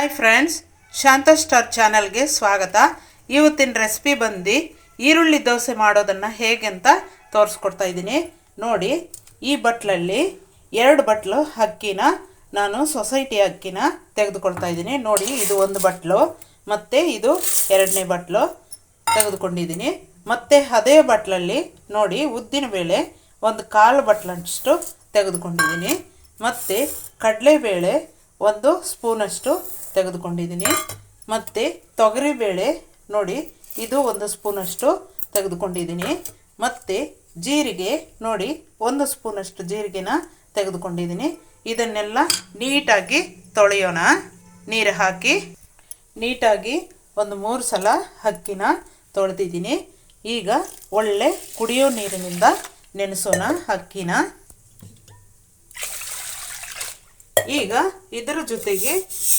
Hi friends Shanta star ಚಾನಲ್ಗೆ ಸ್ವಾಗತ. ಇವತ್ತಿನ ರೆಸಿಪಿ ಬಂದು ಈರುಳ್ಳಿ ದೋಸೆ ಮಾಡೋದನ್ನು ಹೇಗೆ ಅಂತ ತೋರಿಸ್ಕೊಡ್ತಾ ಇದ್ದೀನಿ. ನೋಡಿ, ಈ ಬಟ್ಲಲ್ಲಿ ಎರಡು ಬಟ್ಲು ಅಕ್ಕಿನ, ನಾನು ಸೊಸೈಟಿ ಅಕ್ಕಿನ ತೆಗೆದುಕೊಳ್ತಾ ಇದ್ದೀನಿ. ನೋಡಿ, ಇದು ಒಂದು ಬಟ್ಲು, ಮತ್ತು ಇದು ಎರಡನೇ ಬಟ್ಲು ತೆಗೆದುಕೊಂಡಿದ್ದೀನಿ. ಮತ್ತು ಅದೇ ಬಟ್ಲಲ್ಲಿ ನೋಡಿ, ಉದ್ದಿನ ಬೇಳೆ ಒಂದು ಕಾಲು ಬಟ್ಲಷ್ಟು ತೆಗೆದುಕೊಂಡಿದ್ದೀನಿ. ಮತ್ತು ಕಡಲೆಬೇಳೆ ಒಂದು ಸ್ಪೂನಷ್ಟು ತೆಗೆದುಕೊಂಡಿದ್ದೀನಿ. ಮತ್ತು ತೊಗರಿಬೇಳೆ ನೋಡಿ, ಇದು ಒಂದು ಸ್ಪೂನಷ್ಟು ತೆಗೆದುಕೊಂಡಿದ್ದೀನಿ. ಮತ್ತು ಜೀರಿಗೆ, ನೋಡಿ, ಒಂದು ಸ್ಪೂನಷ್ಟು ಜೀರಿಗೆನ ತೆಗೆದುಕೊಂಡಿದ್ದೀನಿ. ಇದನ್ನೆಲ್ಲ ನೀಟಾಗಿ ತೊಳೆಯೋಣ. ನೀರು ಹಾಕಿ, ನೀಟಾಗಿ ಒಂದು ಮೂರು ಸಲ ಅಕ್ಕಿನ ತೊಳೆದಿದ್ದೀನಿ. ಈಗ ಒಳ್ಳೆ ಕುಡಿಯೋ ನೀರಿನಿಂದ ನೆನೆಸೋಣ ಅಕ್ಕಿನ ಈಗ ಇದರ ಜೊತೆಗೆ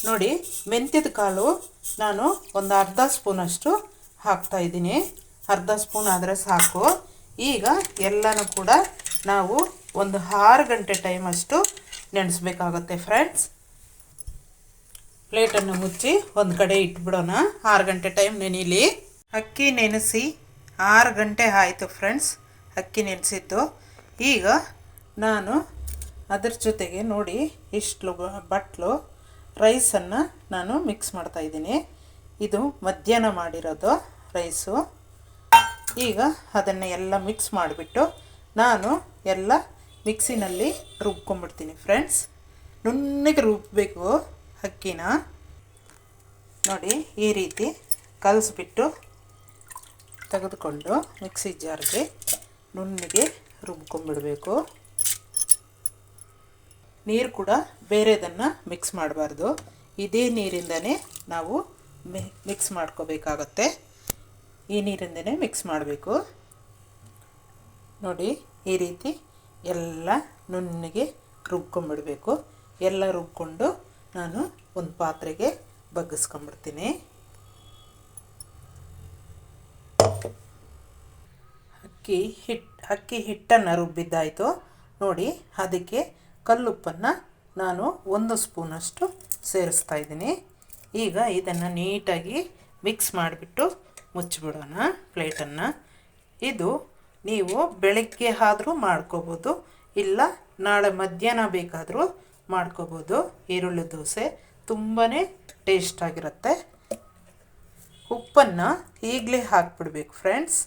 ನೋಡಿ ಮೆಂತ್ಯದ ಕಾಳು ನಾನು ಒಂದು ಅರ್ಧ ಸ್ಪೂನಷ್ಟು ಹಾಕ್ತಾ ಇದ್ದೀನಿ. ಅರ್ಧ ಸ್ಪೂನ್ ಆದರೆ ಸಾಕು. ಈಗ ಎಲ್ಲನೂ ಕೂಡ ನಾವು ಒಂದು ಆರು ಗಂಟೆ ಟೈಮಷ್ಟು ನೆನೆಸ್ಬೇಕಾಗತ್ತೆ ಫ್ರೆಂಡ್ಸ್ ಪ್ಲೇಟನ್ನು ಮುಚ್ಚಿ ಒಂದು ಕಡೆ ಇಟ್ಬಿಡೋಣ. ಆರು ಗಂಟೆ ಟೈಮ್ ನೆನೀಲಿ. ಅಕ್ಕಿ ನೆನೆಸಿ ಆರು ಗಂಟೆ ಆಯಿತು ಫ್ರೆಂಡ್ಸ್ ಅಕ್ಕಿ ನೆನೆಸಿದ್ದು. ಈಗ ನಾನು ಅದ್ರ ಜೊತೆಗೆ ನೋಡಿ ಇಷ್ಟು ಬಟ್ಲು, ರೈಸನ್ನು ನಾನು ಮಿಕ್ಸ್ ಮಾಡ್ತಾ ಇದ್ದೀನಿ. ಇದು ಮಧ್ಯಾಹ್ನ ಮಾಡಿರೋದು ರೈಸು. ಈಗ ಅದನ್ನು ಎಲ್ಲ ಮಿಕ್ಸ್ ಮಾಡಿಬಿಟ್ಟು ನಾನು ಎಲ್ಲ ಮಿಕ್ಸಿನಲ್ಲಿ ರುಬ್ಕೊಂಡ್ಬಿಡ್ತೀನಿ ಫ್ರೆಂಡ್ಸ್ ನುಣ್ಣಗೆ ರುಬ್ಬಬೇಕು ಅಕ್ಕಿನ. ನೋಡಿ ಈ ರೀತಿ ಕಲಸಿಬಿಟ್ಟು ತೆಗೆದುಕೊಂಡು ಮಿಕ್ಸಿ ಜಾರ್ಗೆ ನುಣ್ಣಗೆ ರುಬ್ಕೊಂಡ್ಬಿಡಬೇಕು. ನೀರು ಕೂಡ ಬೇರೆದನ್ನು ಮಿಕ್ಸ್ ಮಾಡಬಾರ್ದು. ಇದೇ ನೀರಿಂದನೇ ನಾವು ಮಿಕ್ಸ್ ಮಾಡ್ಕೋಬೇಕಾಗತ್ತೆ. ಈ ನೀರಿಂದನೇ ಮಿಕ್ಸ್ ಮಾಡಬೇಕು. ನೋಡಿ, ಈ ರೀತಿ ಎಲ್ಲ ನುಣ್ಣಗೆ ರುಬ್ಕೊಂಬಿಡಬೇಕು ಎಲ್ಲ ರುಬ್ಕೊಂಡು ನಾನು ಒಂದು ಪಾತ್ರೆಗೆ ಬಗ್ಗಿಸ್ಕೊಂಬಿಡ್ತೀನಿ ಅಕ್ಕಿ ಹಿಟ್ಟು ಅಕ್ಕಿ ಹಿಟ್ಟನ್ನು ರುಬ್ಬಿದ್ದಾಯಿತು. ನೋಡಿ, ಅದಕ್ಕೆ ಕಲ್ಲುಪ್ಪನ್ನು ನಾನು ಒಂದು ಸ್ಪೂನಷ್ಟು ಸೇರಿಸ್ತಾ ಇದ್ದೀನಿ. ಈಗ ಇದನ್ನು ನೀಟಾಗಿ ಮಿಕ್ಸ್ ಮಾಡಿಬಿಟ್ಟು ಮುಚ್ಚಿಬಿಡೋಣ ಪ್ಲೇಟನ್ನು. ಇದು ನೀವು ಬೆಳಗ್ಗೆ ಆದರೂ ಮಾಡ್ಕೋಬೋದು, ಇಲ್ಲ ನಾಳೆ ಮಧ್ಯಾಹ್ನ ಬೇಕಾದರೂ ಮಾಡ್ಕೋಬೋದು. ಈರುಳ್ಳಿ ದೋಸೆ ತುಂಬಾ ಟೇಸ್ಟಾಗಿರುತ್ತೆ ಉಪ್ಪನ್ನು ಈಗಲೇ ಹಾಕ್ಬಿಡ್ಬೇಕು ಫ್ರೆಂಡ್ಸ್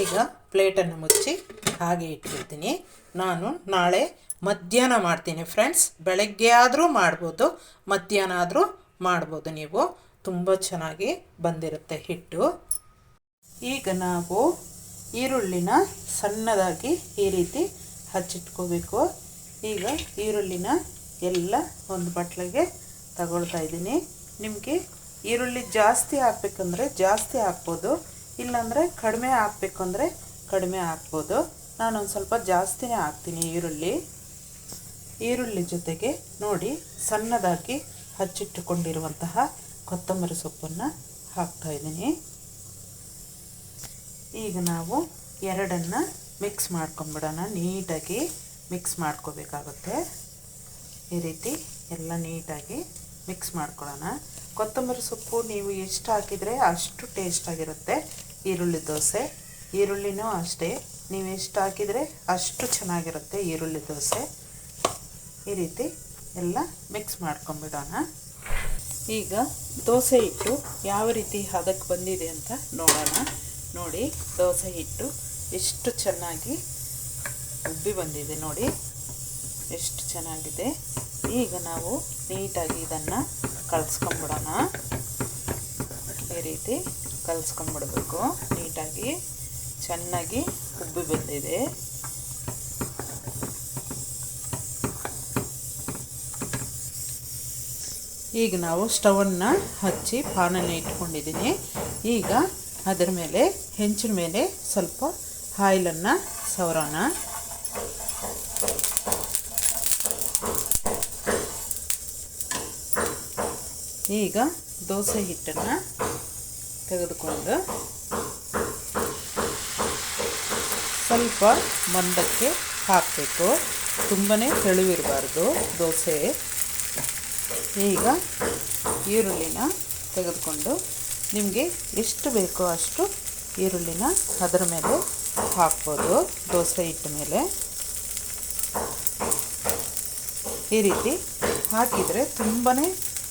ಈಗ ಪ್ಲೇಟನ್ನು ಮುಚ್ಚಿ ಹಾಗೆ ಇಟ್ಬಿಡ್ತೀನಿ ನಾನು ನಾಳೆ ಮಧ್ಯಾಹ್ನ ಮಾಡ್ತೀನಿ ಫ್ರೆಂಡ್ಸ್. ಬೆಳಗ್ಗೆ ಆದರೂ ಮಾಡ್ಬೋದು, ಮಧ್ಯಾಹ್ನ ಆದರೂ ಮಾಡ್ಬೋದು. ನೀವು ತುಂಬ ಚೆನ್ನಾಗಿ ಬಂದಿರುತ್ತೆ ಹಿಟ್ಟು. ಈಗ ನಾವು ಈರುಳ್ಳಿನ ಸಣ್ಣದಾಗಿ ಈ ರೀತಿ ಹಚ್ಚಿಟ್ಕೋಬೇಕು. ಈಗ ಈರುಳ್ಳಿನ ಎಲ್ಲ ಒಂದು ಬಟ್ಲಿಗೆ ತಗೊಳ್ತಾ ಇದ್ದೀನಿ. ನಿಮಗೆ ಈರುಳ್ಳಿ ಜಾಸ್ತಿ ಹಾಕ್ಬೇಕಂದ್ರೆ ಜಾಸ್ತಿ ಹಾಕ್ಬೋದು. ಇಲ್ಲಾಂದರೆ ಕಡಿಮೆ ಹಾಕ್ಬೇಕು ಅಂದರೆ ಕಡಿಮೆ ಹಾಕ್ಬೋದು. ನಾನೊಂದು ಸ್ವಲ್ಪ ಜಾಸ್ತಿನೇ ಹಾಕ್ತೀನಿ ಈರುಳ್ಳಿ. ಈರುಳ್ಳಿ ಜೊತೆಗೆ ನೋಡಿ ಸಣ್ಣದಾಗಿ ಹಚ್ಚಿಟ್ಟುಕೊಂಡಿರುವಂತಹ ಕೊತ್ತಂಬರಿ ಸೊಪ್ಪನ್ನು ಹಾಕ್ತಾಯಿದ್ದೀನಿ ಈಗ ನಾವು ಎರಡನ್ನು ಮಿಕ್ಸ್ ಮಾಡ್ಕೊಂಬಿಡೋಣ. ನೀಟಾಗಿ ಮಿಕ್ಸ್ ಮಾಡ್ಕೋಬೇಕಾಗುತ್ತೆ. ಈ ರೀತಿ ಎಲ್ಲ ನೀಟಾಗಿ ಮಿಕ್ಸ್ ಮಾಡ್ಕೊಳ್ಳೋಣ. ಕೊತ್ತಂಬರಿ ಸೊಪ್ಪು ನೀವು ಎಷ್ಟು ಹಾಕಿದರೆ ಅಷ್ಟು ಟೇಸ್ಟಾಗಿರುತ್ತೆ ಈರುಳ್ಳಿ ದೋಸೆ, ಈರುಳ್ಳಿನೂ ಅಷ್ಟೇ. ನೀವು ಎಷ್ಟು ಹಾಕಿದರೆ ಅಷ್ಟು ಚೆನ್ನಾಗಿರುತ್ತೆ ಈರುಳ್ಳಿ ದೋಸೆ. ಈ ರೀತಿ ಎಲ್ಲ ಮಿಕ್ಸ್ ಮಾಡ್ಕೊಂಬಿಡೋಣ. ಈಗ ದೋಸೆ ಹಿಟ್ಟು ಯಾವ ರೀತಿ ಹದಕ್ಕೆ ಬಂದಿದೆ ಅಂತ ನೋಡೋಣ. ನೋಡಿ, ದೋಸೆ ಹಿಟ್ಟು ಎಷ್ಟು ಚೆನ್ನಾಗಿ ಉಬ್ಬಿ ಬಂದಿದೆ ನೋಡಿ. ಎಷ್ಟು ಚೆನ್ನಾಗಿದೆ. ಈಗ ನಾವು ನೀಟಾಗಿ ಇದನ್ನು ಕಲಿಸ್ಕೊಂಬಿಡೋಣ. ಈ ರೀತಿ ಕಲಿಸ್ಕೊಂಬಿಡ್ಬೇಕು. ನೀಟಾಗಿ, ಚೆನ್ನಾಗಿ ಉಬ್ಬಿ ಬಂದಿದೆ. ಈಗ ನಾವು ಸ್ಟವನ್ನು ಹಚ್ಚಿ ಪಾನನ್ನು ಇಟ್ಕೊಂಡಿದ್ದೀನಿ. ಈಗ ಅದರ ಮೇಲೆ, ಹೆಂಚಿನ ಮೇಲೆ ಸ್ವಲ್ಪ ಆಯಿಲನ್ನು ಸವರೋಣ. ಈಗ ದೋಸೆ ಹಿಟ್ಟನ್ನು ತೆಗೆದುಕೊಂಡು ಸ್ವಲ್ಪ ಮಂದಕ್ಕೆ ಹಾಕಬೇಕು. ತುಂಬಾ ತೆಳುವಿರಬಾರ್ದು ದೋಸೆ. ಈಗ ಈರುಳ್ಳಿನ ತೆಗೆದುಕೊಂಡು ನಿಮಗೆ ಎಷ್ಟು ಬೇಕೋ ಅಷ್ಟು ಈರುಳ್ಳಿನ ಅದರ ಮೇಲೆ ಹಾಕ್ಬೋದು ದೋಸೆ ಹಿಟ್ಟ ಮೇಲೆ. ಈ ರೀತಿ ಹಾಕಿದರೆ ತುಂಬಾ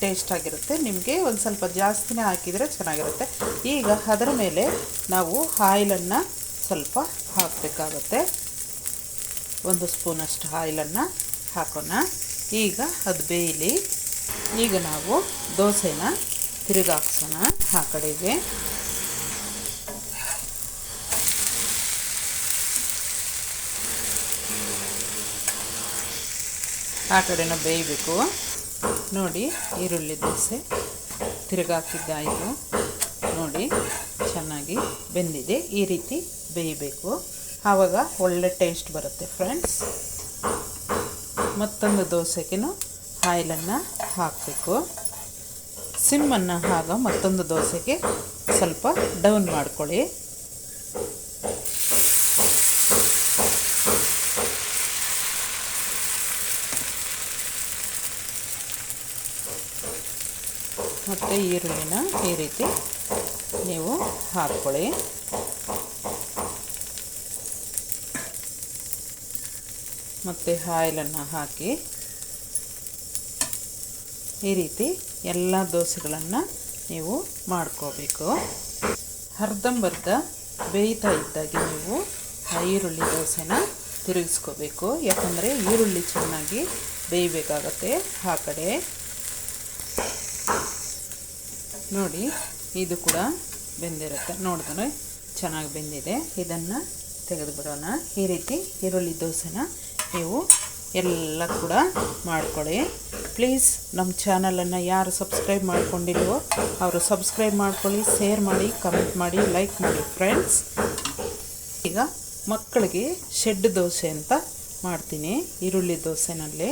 ಟೇಸ್ಟ್ ಆಗಿರುತ್ತೆ ನಿಮಗೆ ಒಂದು ಸ್ವಲ್ಪ ಜಾಸ್ತಿನೇ ಹಾಕಿದರೆ ಚೆನ್ನಾಗಿರುತ್ತೆ. ಈಗ ಅದರ ಮೇಲೆ ನಾವು ಆಯಿಲನ್ನು ಸ್ವಲ್ಪ ಹಾಕಬೇಕಾಗತ್ತೆ. ಒಂದು ಸ್ಪೂನಷ್ಟು ಆಯಿಲನ್ನು ಹಾಕೋಣ. ಈಗ ಅದು ಬೇಯಲಿ. ಈಗ ನಾವು ದೋಸೆನ ತಿರುಗಾಕ್ಸೋಣ ಆ ಕಡೆಗೆ. ಆ ಕಡೆನೂ ಬೇಯಬೇಕು. ನೋಡಿ, ಈರುಳ್ಳಿ ದೋಸೆ ತಿರುಗಾಕಿದ್ದಾಯಿತು ನೋಡಿ, ಚೆನ್ನಾಗಿ ಬೆಂದಿದೆ. ಈ ರೀತಿ ಬೇಯಬೇಕು. ಆವಾಗ ಒಳ್ಳೆ ಟೇಸ್ಟ್ ಬರುತ್ತೆ ಫ್ರೆಂಡ್ಸ್. ಮತ್ತೊಂದು ದೋಸೆಗೂ ಆಯಿಲನ್ನು ಹಾಕಬೇಕು. ಸಿಮ್ಮನ್ನು ಆಗ ಮತ್ತೊಂದು ದೋಸೆಗೆ ಸ್ವಲ್ಪ ಡೌನ್ ಮಾಡ್ಕೊಳ್ಳಿ. ಮತ್ತು ಈರುಳ್ಳಿನ ಈ ರೀತಿ ನೀವು ಹಾಕ್ಕೊಳ್ಳಿ. ಮತ್ತು ಆಯಿಲನ್ನು ಹಾಕಿ ಈ ರೀತಿ ಎಲ್ಲ ದೋಸೆಗಳನ್ನು ನೀವು ಮಾಡ್ಕೋಬೇಕು. ಅರ್ಧಂಬರ್ಧ ಬೇಯ್ತಾ ಇದ್ದಾಗೆ ನೀವು ಈರುಳ್ಳಿ ದೋಸೆನ ತಿರುಗಿಸ್ಕೋಬೇಕು. ಯಾಕಂದರೆ ಈರುಳ್ಳಿ ಚೆನ್ನಾಗಿ ಬೇಯಬೇಕಾಗತ್ತೆ ಆ ಕಡೆ. ನೋಡಿ, ಇದು ಕೂಡ ಬೆಂದಿರುತ್ತೆ. ನೋಡಿದ್ರೆ ಚೆನ್ನಾಗಿ ಬೆಂದಿದೆ. ಇದನ್ನು ತೆಗೆದುಬಿಡೋಣ. ಈ ರೀತಿ ಈರುಳ್ಳಿ ದೋಸೆನ ನೀವು ಎಲ್ಲ ಕೂಡ ಮಾಡಿಕೊಳ್ಳಿ. ಪ್ಲೀಸ್ ನಮ್ಮ ಚಾನಲನ್ನು ಯಾರು ಸಬ್ಸ್ಕ್ರೈಬ್ ಮಾಡ್ಕೊಂಡಿಲ್ವೋ ಅವರು ಸಬ್ಸ್ಕ್ರೈಬ್ ಮಾಡ್ಕೊಳ್ಳಿ ಶೇರ್ ಮಾಡಿ ಕಮೆಂಟ್ ಮಾಡಿ ಲೈಕ್ ಮಾಡಿ ಫ್ರೆಂಡ್ಸ್ ಈಗ ಮಕ್ಕಳಿಗೆ ಶೆಡ್ ದೋಸೆ ಅಂತ ಮಾಡ್ತೀನಿ. ಈರುಳ್ಳಿ ದೋಸೆನಲ್ಲಿ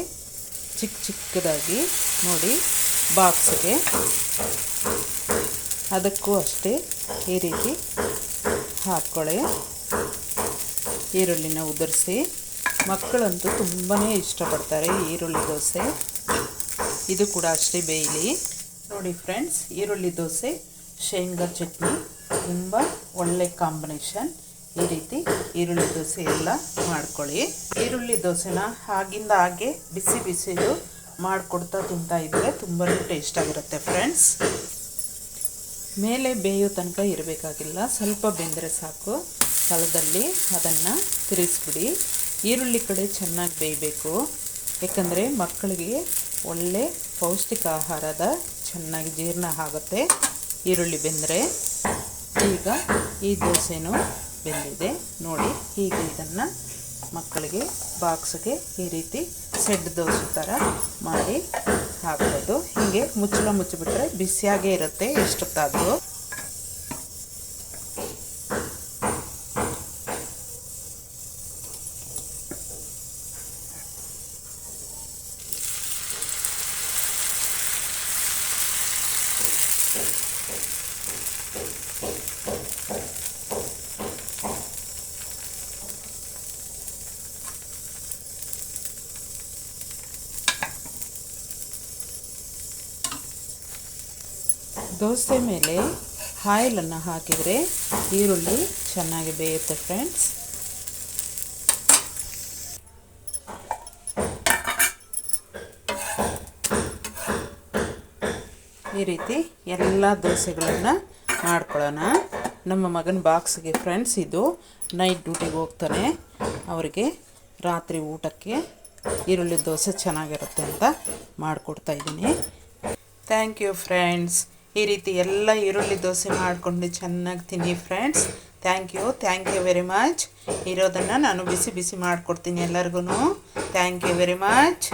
ಚಿಕ್ಕ ಚಿಕ್ಕದಾಗಿ ನೋಡಿ. ಬಾಕ್ಸ್ಗೆ. ಅದಕ್ಕೂ ಅಷ್ಟೇ ಈ ರೀತಿ ಹಾಕ್ಕೊಳ್ಳಿ ಈರುಳ್ಳಿನ ಉದುರಿಸಿ. ಮಕ್ಕಳಂತೂ ತುಂಬಾ ಇಷ್ಟಪಡ್ತಾರೆ ಈರುಳ್ಳಿ ದೋಸೆ. ಇದು ಕೂಡ ಅಷ್ಟೇ ಬೇಯಲಿ. ನೋಡಿ ಫ್ರೆಂಡ್ಸ್, ಈರುಳ್ಳಿ ದೋಸೆ, ಶೇಂಗಾ ಚಟ್ನಿ, ತುಂಬ ಒಳ್ಳೆ ಕಾಂಬಿನೇಷನ್. ಈ ರೀತಿ ಈರುಳ್ಳಿ ದೋಸೆ ಎಲ್ಲ ಮಾಡ್ಕೊಳ್ಳಿ. ಈರುಳ್ಳಿ ದೋಸೆನ ಆಗಿಂದ ಹಾಗೆ ಬಿಸಿ ಬಿಸಿದು ಮಾಡಿಕೊಡ್ತಾ ತಿಂತಾ ಇದ್ದರೆ ತುಂಬಾ ಟೇಸ್ಟ್ ಆಗಿರುತ್ತೆ ಫ್ರೆಂಡ್ಸ್ ಮೇಲೆ ಬೇಯೋ ತನಕ ಇರಬೇಕಾಗಿಲ್ಲ. ಸ್ವಲ್ಪ ಬೆಂದರೆ ಸಾಕು. ತಳದಲ್ಲಿ ಅದನ್ನು ತಿರುಗಿಸ್ಬಿಡಿ. ಈರುಳ್ಳಿ ಕಡೆ ಚೆನ್ನಾಗಿ ಬೇಯಬೇಕು. ಯಾಕಂದರೆ ಮಕ್ಕಳಿಗೆ ಒಳ್ಳೆ ಪೌಷ್ಟಿಕ ಆಹಾರದ ಚೆನ್ನಾಗಿ ಜೀರ್ಣ ಆಗುತ್ತೆ ಈರುಳ್ಳಿ ಬೆಂದರೆ. ಈಗ ಈ ದೋಸೆನೂ ಬೆಂದಿದೆ. ನೋಡಿ ಹೀಗೆ ಇದನ್ನು ಮಕ್ಕಳಿಗೆ ಬಾಕ್ಸ್ಗೆ ಈ ರೀತಿ ಸೆಡ್ ದೋಸೆ ಥರ ಮಾಡಿ ಹಾಕ್ಬೋದು. ಹೀಗೆ ಮುಚ್ಚಳ ಮುಚ್ಚಿಬಿಟ್ರೆ ಬಿಸಿಯಾಗೇ ಇರುತ್ತೆ ಎಷ್ಟೊತ್ತಾದರೂ. ದೋಸೆ ಮೇಲೆ ಆಯಿಲನ್ನು ಹಾಕಿದರೆ ಈರುಳ್ಳಿ ಚೆನ್ನಾಗಿ ಬೇಯುತ್ತೆ ಫ್ರೆಂಡ್ಸ್. ಈ ರೀತಿ ಎಲ್ಲ ದೋಸೆಗಳನ್ನು ಮಾಡ್ಕೊಳ್ಳೋಣ. ನಮ್ಮ ಮಗನ ಬಾಕ್ಸ್ಗೆ ಫ್ರೆಂಡ್ಸ್, ಇದು ನೈಟ್ ಡ್ಯೂಟಿಗೆ ಹೋಗ್ತಾನೆ. ಅವರಿಗೆ ರಾತ್ರಿ ಊಟಕ್ಕೆ ಈರುಳ್ಳಿ ದೋಸೆ ಚೆನ್ನಾಗಿರುತ್ತೆ ಅಂತ ಮಾಡಿಕೊಡ್ತಾ ಇದ್ದೀನಿ. Thank you friends. ಈ ರೀತಿ ಎಲ್ಲ ಈರುಳ್ಳಿ ದೋಸೆ ಮಾಡಿಕೊಂಡು ಚೆನ್ನಾಗಿ ತಿನ್ನಿ friends thank you thank you very much ಇರೋದನ್ನು ನಾನು ಬಿಸಿ ಬಿಸಿ ಮಾಡಿಕೊಡ್ತೀನಿ ಎಲ್ಲರಿಗೂ ಥ್ಯಾಂಕ್ ಯು ವೆರಿ ಮಚ್